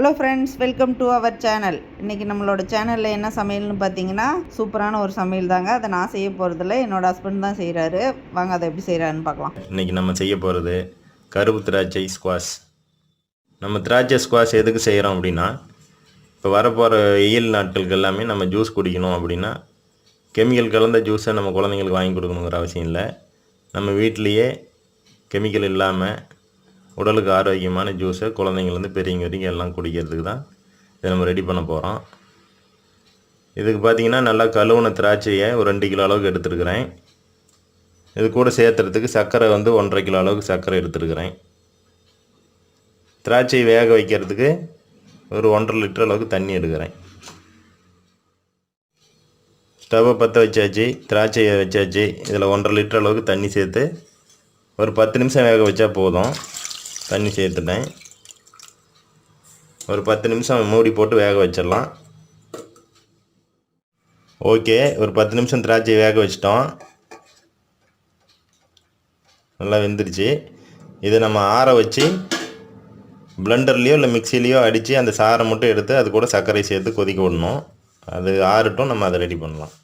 Hello friends welcome to our channel இன்றைக்கி நம்மளோட சேனலில் என்ன சமையல்னு பார்த்தீங்கன்னா சூப்பரான ஒரு சமையல் தாங்க. அதை நான் செய்ய போகிறதில்ல என்னோட ஹஸ்பண்ட் தான் செய்கிறாரு வாங்க அதை எப்படி செய்கிறாருன்னு பார்க்கலாம். இன்றைக்கி நம்ம செய்ய போகிறது கருப்பு திராட்சை ஸ்குவாஷ் நம்ம திராட்சை ஸ்குவாஷ் எதுக்கு செய்கிறோம் அப்படின்னா இப்போ வரப்போகிற வெயில் நாட்களுக்கு எல்லாமே நம்ம ஜூஸ் குடிக்கணும் அப்படின்னா கெமிக்கல் கலந்த ஜூஸை நம்ம குழந்தைங்களுக்கு வாங்கி கொடுக்கணுங்கிற அவசியம் இல்லை. நம்ம வீட்டிலையே கெமிக்கல் இல்லாமல் உடலுக்கு ஆரோக்கியமான ஜூஸை குழந்தைங்கள்லேருந்து பெரியவங்க வரைக்கும் எல்லாம் குடிக்கிறதுக்கு தான் இதை நம்ம ரெடி பண்ண போகிறோம் இதுக்கு பார்த்தீங்கன்னா நல்லா கழுவுன திராட்சையை ஒரு ரெண்டு கிலோ அளவுக்கு எடுத்துருக்குறேன். இது கூட சேர்த்துறதுக்கு சர்க்கரை வந்து ஒன்றரை கிலோ அளவுக்கு சர்க்கரை எடுத்துருக்குறேன். திராட்சை வேக வைக்கிறதுக்கு ஒரு ஒன்றரை லிட்டர் அளவுக்கு தண்ணி எடுக்கிறேன். ஸ்டவ்வை பற்ற வச்சாச்சு திராட்சையை வச்சாச்சு. இதில் ஒன்றரை லிட்டர் அளவுக்கு தண்ணி சேர்த்து ஒரு பத்து நிமிஷம் வேக வச்சா போதும். தண்ணி சேர்த்துட்டேன். ஒரு பத்து நிமிஷம் மூடி போட்டு வேக வச்சிடலாம். ஓகே ஒரு பத்து நிமிஷம் திராட்சையை வேக வச்சிட்டோம். நல்லா வெந்துருச்சு. இதை நம்ம ஆற வச்சு பிளெண்டர்லேயோ இல்லை மிக்சிலேயோ அடித்து அந்த சாரை மட்டும் எடுத்து அது கூட சர்க்கரை சேர்த்து கொதிக்க விடணும். அது ஆறட்டும் நம்ம அதை ரெடி பண்ணலாம்.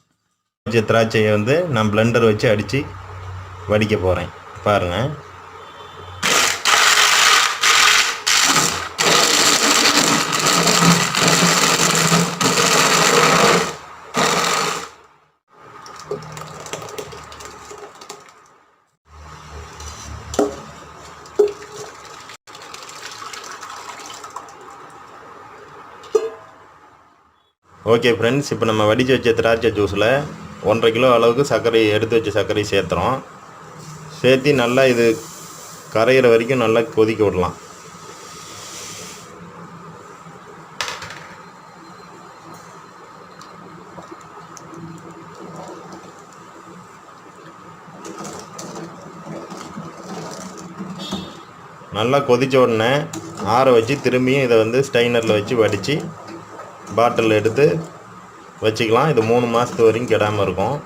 திராட்சையை வந்து நான் பிளெண்டர் வச்சு அடித்து வடிக்க போகிறேன் பாருங்கள் ஓகே ஃப்ரெண்ட்ஸ் இப்போ நம்ம வடித்து வச்ச திராட்சை ஜூஸில் ஒன்றரை கிலோ அளவுக்கு சர்க்கரை எடுத்து வச்ச சர்க்கரை சேர்த்துறோம். சேர்த்து நல்லா இது கரையிற வரைக்கும் நல்லா கொதிக்க விடலாம். நல்லா கொதித்த உடனே ஆற வச்சு திரும்பியும் இதை வந்து ஸ்டைனரில் வச்சு வடித்து பாட்டில் எடுத்து வச்சுக்கலாம். இது மூணு மாதத்து வரைக்கும் கெடாமல் இருக்கும்.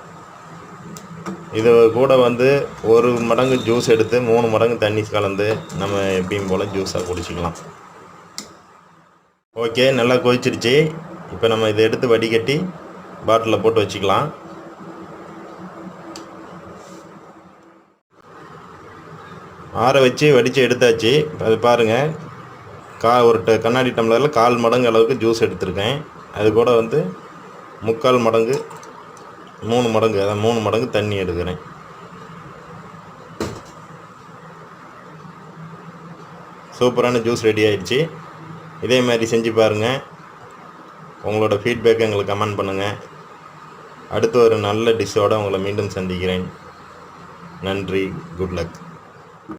இது கூட வந்து ஒரு மடங்கு ஜூஸ் எடுத்து மூணு மடங்கு தண்ணி கலந்து நம்ம எப்பயும் போல் ஜூஸாக குடிச்சிக்கலாம். ஓகே நல்லா கொதிச்சிருச்சு. இப்போ நம்ம இதை எடுத்து வடிகட்டி பாட்டிலில் போட்டு வச்சுக்கலாம். ஆற வச்சு வடித்து எடுத்தாச்சு. அது பாருங்கள் கா ஒரு ட கண்ணாடி டம்ளரில் கால் மடங்கு அளவுக்கு ஜூஸ் எடுத்திருக்கேன். அது கூட வந்து முக்கால் மடங்கு மூணு மடங்கு அதான் மூணு மடங்கு தண்ணி எடுக்கிறேன். சூப்பரான ஜூஸ் ரெடி ஆயிடுச்சு. இதே மாதிரி செஞ்சு பாருங்கள் உங்களோட ஃபீட்பேக்கை எங்களுக்கு கமெண்ட் பண்ணுங்கள் அடுத்து ஒரு நல்ல டிஷ்ஷோடு உங்களை மீண்டும் சந்திக்கிறேன். நன்றி குட் லக்